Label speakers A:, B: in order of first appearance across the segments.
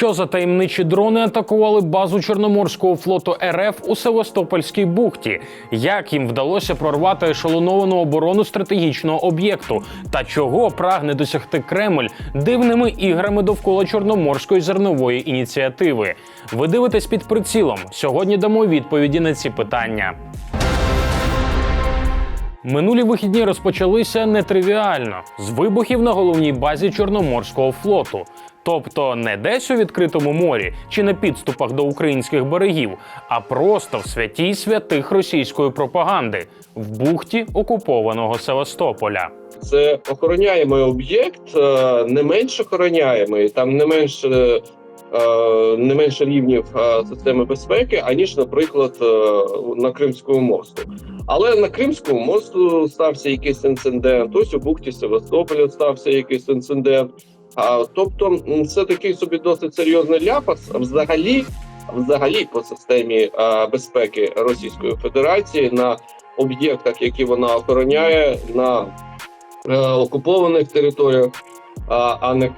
A: Що за таємничі дрони атакували базу Чорноморського флоту РФ у Севастопольській бухті? Як їм вдалося прорвати ешелоновану оборону стратегічного об'єкту? Та чого прагне досягти Кремль дивними іграми довкола Чорноморської зернової ініціативи? Ви дивитесь під прицілом. Сьогодні дамо відповіді на ці питання. Минулі вихідні розпочалися нетривіально з вибухів на головній базі Чорноморського флоту. Тобто не десь у відкритому морі чи на підступах до українських берегів, а просто в святій святих російської пропаганди в бухті окупованого Севастополя.
B: Це охороняємий об'єкт, е, не менш охороняємий, там не менше, е, не менше рівнів е, системи безпеки, аніж, наприклад, на Кримському мосту. Але на Кримському мосту стався якийсь інцидент. Ось у бухті Севастополя стався якийсь інцидент. А, тобто, це такий собі досить серйозний ляпас. Взагалі, взагалі, по системі е, безпеки Російської Федерації на об'єктах, які вона охороняє, на е, окупованих територіях. А, а не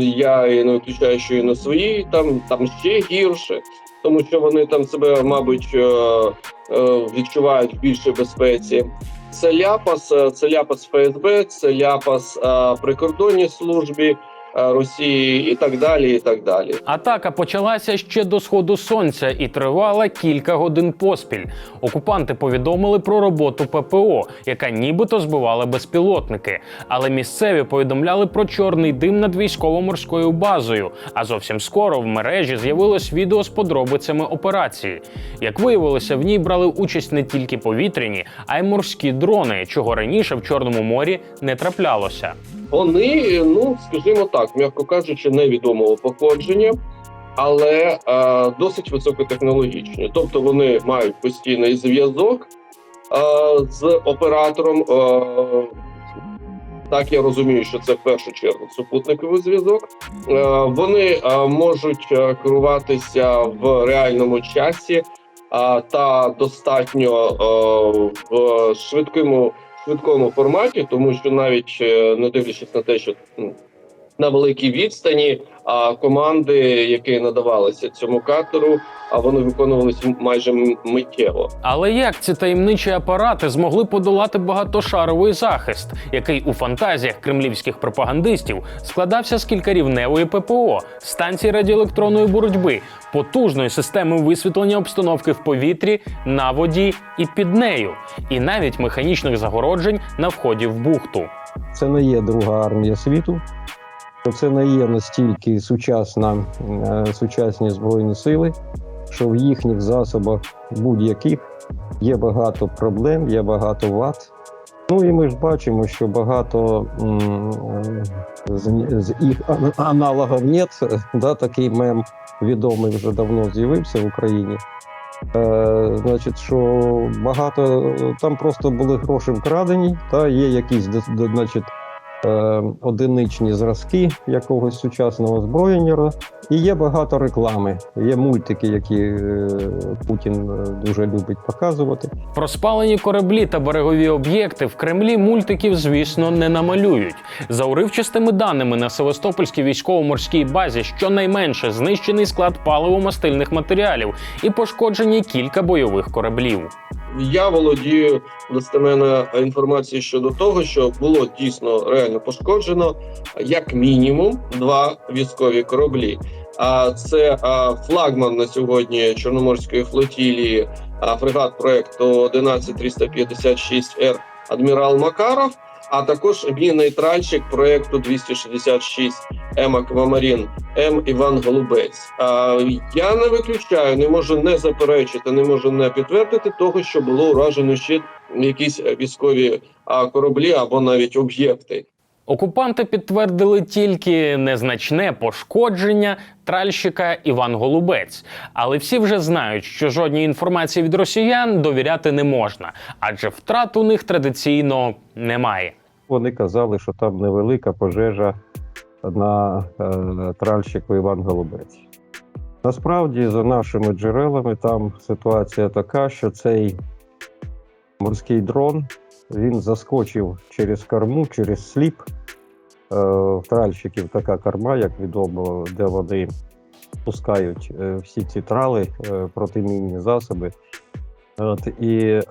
B: я і не виключаю, що і на своїй там, там ще гірше, тому що вони там себе, мабуть, е, е, відчувають в більшій безпеці. Це ляпас, це ляпас ФСБ, це ляпас е, прикордонній службі Росії і так далі. І так далі.
A: Атака почалася ще до сходу сонця і тривала кілька годин поспіль. Окупанти повідомили про роботу ППО, яка нібито збивала безпілотники. Але місцеві повідомляли про чорний дим над військово-морською базою. А зовсім скоро в мережі з'явилось відео з подробицями операції. Як виявилося, в ній брали участь не тільки повітряні, а й морські дрони, чого раніше в Чорному морі не траплялося.
B: Вони, ну скажімо так, м'яко кажучи, невідомого походження, але е, досить високотехнологічні. Тобто вони мають постійний зв'язок е, з оператором. Е, так я розумію, що це в першу чергу супутниковий зв'язок. Е, вони е, можуть е, керуватися в реальному часі е, та достатньо е, в швидкому швидкому форматі, тому що навіть е, не дивлячись на те, що м, на великій відстані, а команди, які надавалися цьому катеру, а вони виконувалися майже миттєво.
A: Але як ці таємничі апарати змогли подолати багатошаровий захист, який у фантазіях кремлівських пропагандистів складався з кількарівневої ППО, станції радіоелектронної боротьби, потужної системи висвітлення обстановки в повітрі, на воді і під нею, і навіть механічних загороджень на вході в бухту.
C: Це не є друга армія світу. Це не є настільки сучасна, е, сучасні збройні сили, що в їхніх засобах будь-яких є багато проблем, є багато вад. Ну і ми ж бачимо, що багато е, з, їх ан- аналогів нет. Да, такий мем відомий вже давно з'явився в Україні. Е, значить, що багато там просто були гроші вкрадені, та є якісь значить, одиничні зразки якогось сучасного озброєння, і є багато реклами. Є мультики, які е, Путін е, дуже любить показувати.
A: Про спалені кораблі та берегові об'єкти в Кремлі мультиків, звісно, не намалюють. За уривчастими даними на Севастопольській військово-морській базі щонайменше знищений склад паливо-мастильних матеріалів і пошкоджені кілька бойових кораблів.
B: Я володію достеменно інформацією щодо того, що було дійсно реально пошкоджено як мінімум два військові кораблі. А це флагман на сьогодні Чорноморської флотілії, фрегат проекту 11356 Р Адмірал Макаров. А також мінний тральщик проекту 266 М Аквамарін М Іван Голубець. Я не виключаю, не можу не заперечити, не можу не підтвердити того, що було уражено ще якісь військові кораблі або навіть об'єкти.
A: Окупанти підтвердили тільки незначне пошкодження тральщика Іван Голубець. Але всі вже знають, що жодній інформації від росіян довіряти не можна, адже втрат у них традиційно немає.
C: Вони казали, що там невелика пожежа на е, тральщику Іван Голубець. Насправді, за нашими джерелами, там ситуація така, що цей морський дрон він заскочив через корму, через сліп. Е, тральщиків така корма, як відомо, де вони пускають е, всі ці трали, е, протимінні засоби. От, і е,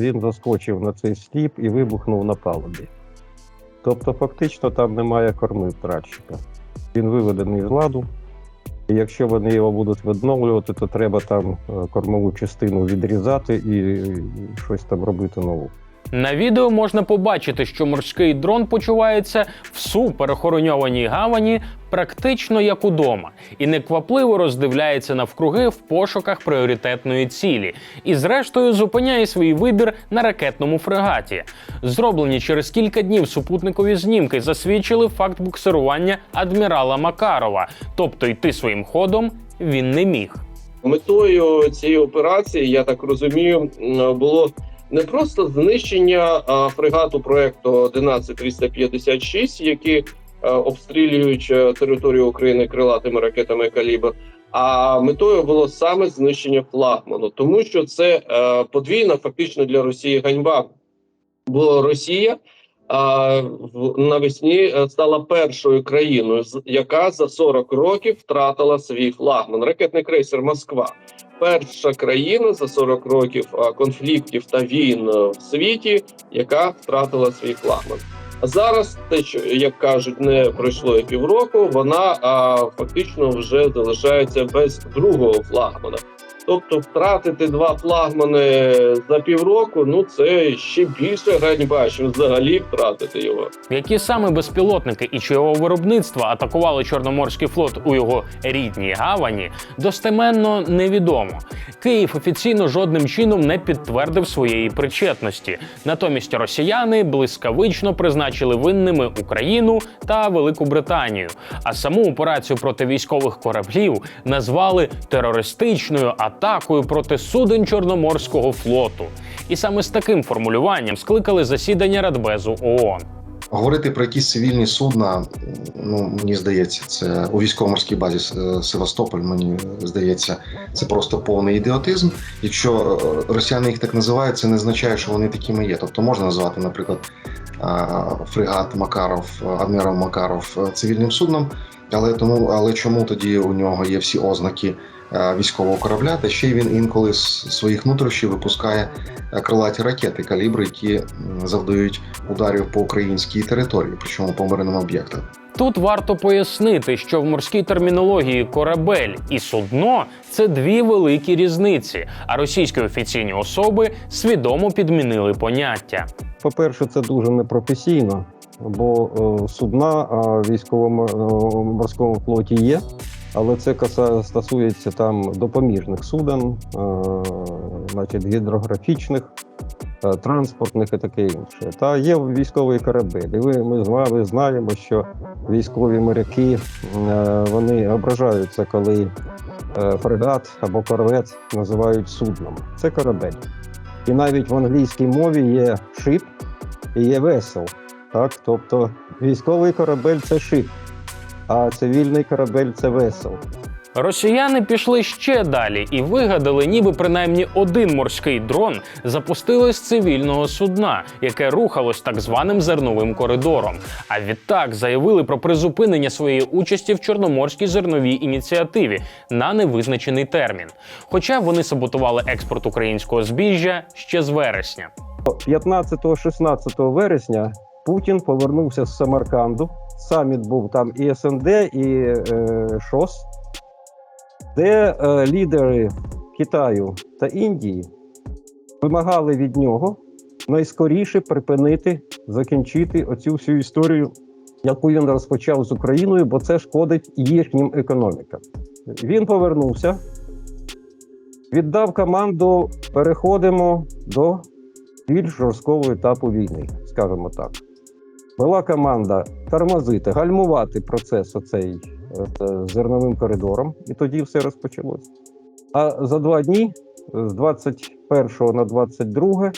C: він заскочив на цей сліп і вибухнув на палубі. Тобто, фактично, там немає корми тральщика. Він виведений з ладу. І якщо вони його будуть відновлювати, то треба там кормову частину відрізати і щось там робити нову.
A: На відео можна побачити, що морський дрон почувається в суперохороньованій гавані практично як удома, і неквапливо роздивляється навкруги в пошуках пріоритетної цілі, і зрештою зупиняє свій вибір на ракетному фрегаті. Зроблені через кілька днів супутникові знімки засвідчили факт буксирування адмірала Макарова, тобто йти своїм ходом він не міг.
B: Метою цієї операції, я так розумію, було не просто знищення а, фрегату проекту 11356, які е, обстрілюють е, територію України крилатими ракетами калібр. А метою було саме знищення флагману, тому що це е, подвійна фактично для Росії ганьба. Бо Росія а, в- навесні е, стала першою країною, яка за 40 років втратила свій флагман ракетний крейсер Москва. Перша країна за 40 років конфліктів та війн е, в світі, яка втратила свій флагман. А зараз, те, що як кажуть, не пройшло і півроку, вона а, фактично вже залишається без другого флагмана. Тобто, втратити два флагмани за півроку, ну це ще більше ганьба, ніж взагалі втратити його.
A: Які саме безпілотники і чого виробництва атакували Чорноморський флот у його рідній гавані, достеменно невідомо. Київ офіційно жодним чином не підтвердив своєї причетності. Натомість росіяни блискавично призначили винними Україну та Велику Британію. А саму операцію проти військових кораблів назвали терористичною атакою проти суден Чорноморського флоту. І саме з таким формулюванням скликали засідання Радбезу ООН.
D: Говорити про якісь цивільні судна, ну мені здається, це у військово-морській базі е, Севастополь. Мені здається, це просто повний ідіотизм. Якщо е, росіяни їх так називають, це не означає, що вони такими є. Тобто можна назвати, наприклад, фрегат Макаров, адмірал Макаров е, цивільним судном, але тому, але чому тоді у нього є всі ознаки військового корабля, та ще й він інколи з своїх нутрощів випускає е, крилаті ракети, калібри, які завдають ударів по українській території, причому по мирним об'єктам.
A: Тут варто пояснити, що в морській термінології корабель і судно це дві великі різниці, а російські офіційні особи свідомо підмінили поняття.
C: По-перше, це дуже непрофесійно, бо е, судна в військово-морському флоті є, але це стосується там допоміжних суден, е, значить гідрографічних, е, транспортних і таке інше. Та є військовий корабель. І ми з вами знаємо, що військові моряки е, вони ображаються, коли фрегат або корвет називають судном. Це корабель. І навіть в англійській мові є шип і є весел. Так? Тобто військовий корабель це шип, а цивільний корабель це весел.
A: Росіяни пішли ще далі і вигадали, ніби принаймні один морський дрон запустили з цивільного судна, яке рухалось так званим зерновим коридором. А відтак заявили про призупинення своєї участі в Чорноморській зерновій ініціативі на невизначений термін. Хоча вони саботували експорт українського збіжжя ще з вересня.
C: 15-16 вересня Путін повернувся з Самарканду. Саміт був там і СНД, і е, ШОС, де е, лідери Китаю та Індії вимагали від нього найскоріше припинити, закінчити оцю всю історію, яку він розпочав з Україною, бо це шкодить їхнім економікам. Він повернувся, віддав команду: переходимо до більш жорсткого етапу війни, скажімо так. Була команда тормозити, гальмувати процес оцей е, зерновим коридором, і тоді все розпочалось. А за два дні, з 21 на 22,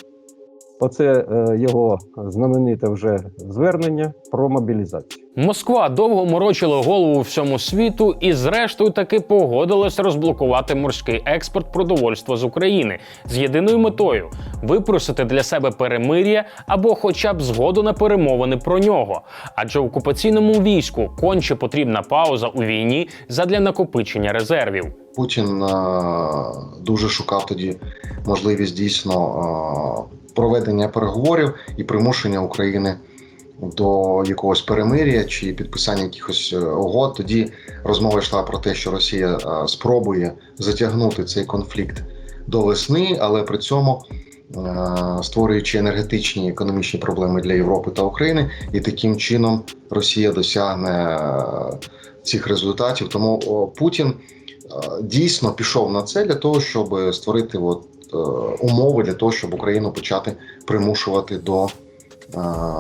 C: Оце е, його знамените вже звернення про мобілізацію.
A: Москва довго морочила голову всьому світу і, зрештою, таки погодилась розблокувати морський експорт продовольства з України з єдиною метою випросити для себе перемир'я або, хоча б згоду на перемовини про нього. Адже окупаційному війську конче потрібна пауза у війні задля накопичення резервів.
D: Путін е, дуже шукав тоді можливість дійсно е, проведення переговорів і примушення України до якогось перемир'я чи підписання якихось е, угод. Тоді розмова йшла про те, що Росія е, спробує затягнути цей конфлікт до весни, але при цьому е, створюючи енергетичні і економічні проблеми для Європи та України, і таким чином Росія досягне цих результатів. Тому Путін дійсно пішов на це для того, щоб створити от, умови для того, щоб Україну почати примушувати до е,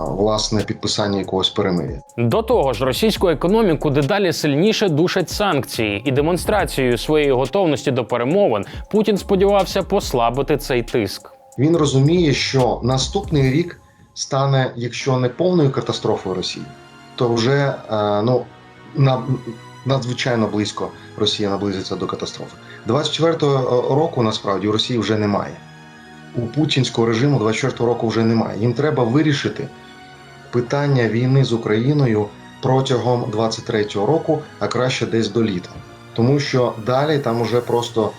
D: власне підписання якогось перемир'я.
A: До того ж, російську економіку дедалі сильніше душать санкції, і демонстрацією своєї готовності до перемовин Путін сподівався послабити цей тиск.
D: Він розуміє, що наступний рік стане, якщо не повною катастрофою Росії, то вже е, ну на надзвичайно близько Росія наблизиться до катастрофи. 24-го року насправді у Росії вже немає. У путінського режиму 24-го року вже немає. Їм треба вирішити питання війни з Україною протягом 23-го року, а краще десь до літа. Тому що далі там уже просто е,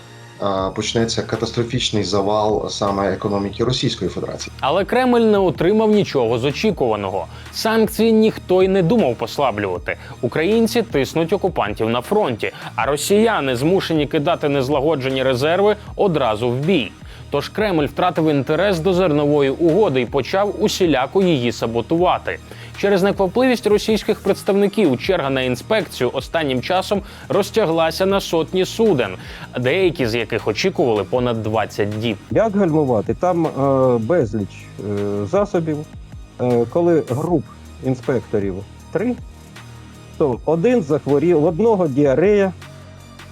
D: почнеться катастрофічний завал саме економіки Російської Федерації.
A: Але Кремль не отримав нічого з очікуваного. Санкції ніхто й не думав послаблювати. Українці тиснуть окупантів на фронті, а росіяни змушені кидати незлагоджені резерви одразу в бій. Тож Кремль втратив інтерес до зернової угоди і почав усіляко її саботувати. Через неквапливість російських представників черга на інспекцію останнім часом розтяглася на сотні суден, деякі з яких очікували понад 20 діб.
C: Як гальмувати? Там е, безліч е, засобів. Е, коли груп інспекторів три, то один захворів, одного діарея,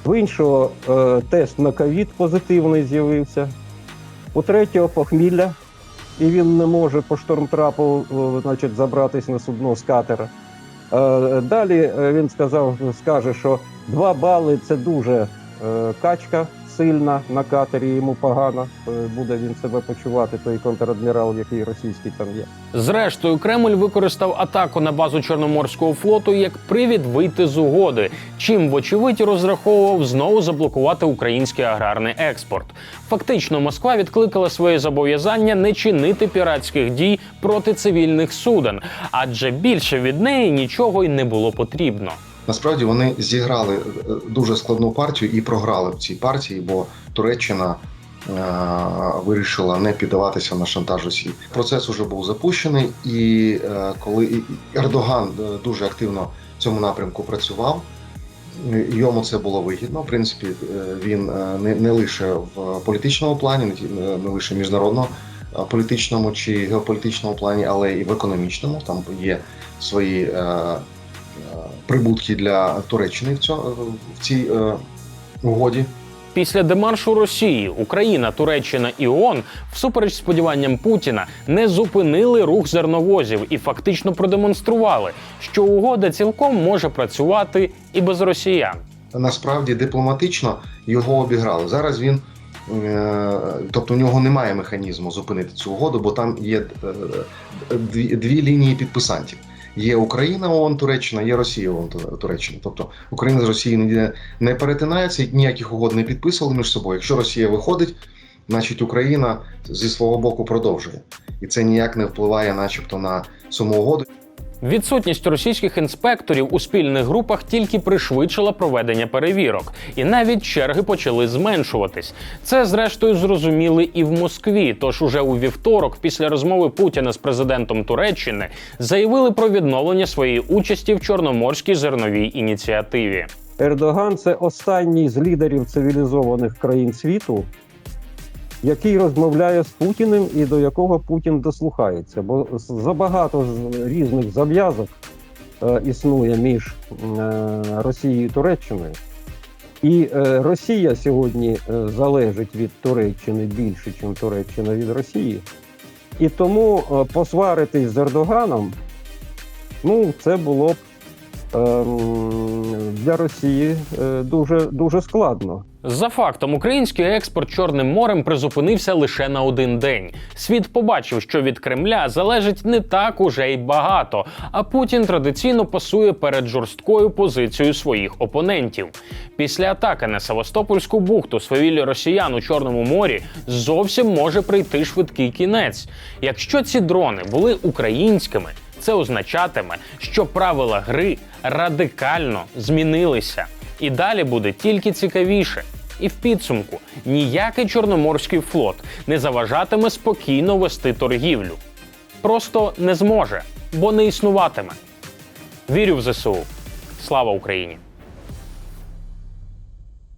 C: в іншого е, тест на ковід позитивний з'явився, у третього похмілля, і він не може по штормтрапу е, значить, забратись на судно з катера. Е, Далі е, він сказав, скаже, що 2 бали це дуже качка сильна на катері, йому погано е, буде він себе почувати, той контрадмірал, який російський там є.
A: Зрештою, Кремль використав атаку на базу Чорноморського флоту як привід вийти з угоди, чим, вочевидь, розраховував знову заблокувати український аграрний експорт. Фактично, Москва відкликала своє зобов'язання не чинити піратських дій проти цивільних суден, адже більше від неї нічого й не було потрібно.
D: Насправді вони зіграли е, дуже складну партію і програли в цій партії, бо Туреччина е, вирішила не піддаватися на шантаж Росії. Процес уже був запущений, і е, коли Ердоган е, дуже активно в цьому напрямку працював. Йому це було вигідно. В принципі, е, він не, не лише в політичному плані, не лише міжнародно політичному чи геополітичному плані, але і в економічному. Там є свої прибутки для Туреччини в, цьо, в цій е, угоді.
A: Після демаршу Росії Україна, Туреччина і ООН, всупереч сподіванням Путіна, не зупинили рух зерновозів і фактично продемонстрували, що угода цілком може працювати і без росіян.
D: Насправді дипломатично його обіграли. Зараз він, е, тобто, у нього немає механізму зупинити цю угоду, бо там є е, дві, дві лінії підписантів. Є Україна, ООН, Туреччина, є Росія, ООН, Туреччина. Тобто Україна з Росією не, не перетинається, ніяких угод не підписували між собою. Якщо Росія виходить, значить Україна зі свого боку продовжує. І це ніяк не впливає, начебто, на саму угоду.
A: Відсутність російських інспекторів у спільних групах тільки пришвидшила проведення перевірок, і навіть черги почали зменшуватись. Це зрештою зрозуміли і в Москві. Тож уже у вівторок, після розмови Путіна з президентом Туреччини, заявили про відновлення своєї участі в Чорноморській зерновій ініціативі.
C: Ердоган це останній з лідерів цивілізованих країн світу, який розмовляє з Путіним і до якого Путін дослухається. Бо забагато різних зав'язок е, існує між е, Росією і Туреччиною. І е, Росія сьогодні е, залежить від Туреччини більше, ніж Туреччина від Росії. І тому е, посваритись з Ердоганом, ну, це було б для Росії е, дуже, дуже складно.
A: За фактом, український експорт Чорним морем призупинився лише на один день. Світ побачив, що від Кремля залежить не так уже й багато. А Путін традиційно пасує перед жорсткою позицією своїх опонентів. Після атаки на Севастопольську бухту свавілля росіян у Чорному морі зовсім може прийти швидкий кінець. Якщо ці дрони були українськими, це означатиме, що правила гри радикально змінилися. І далі буде тільки цікавіше. І в підсумку ніякий чорноморський флот не заважатиме спокійно вести торгівлю. Просто не зможе, бо не існуватиме. Вірю в ЗСУ. Слава Україні!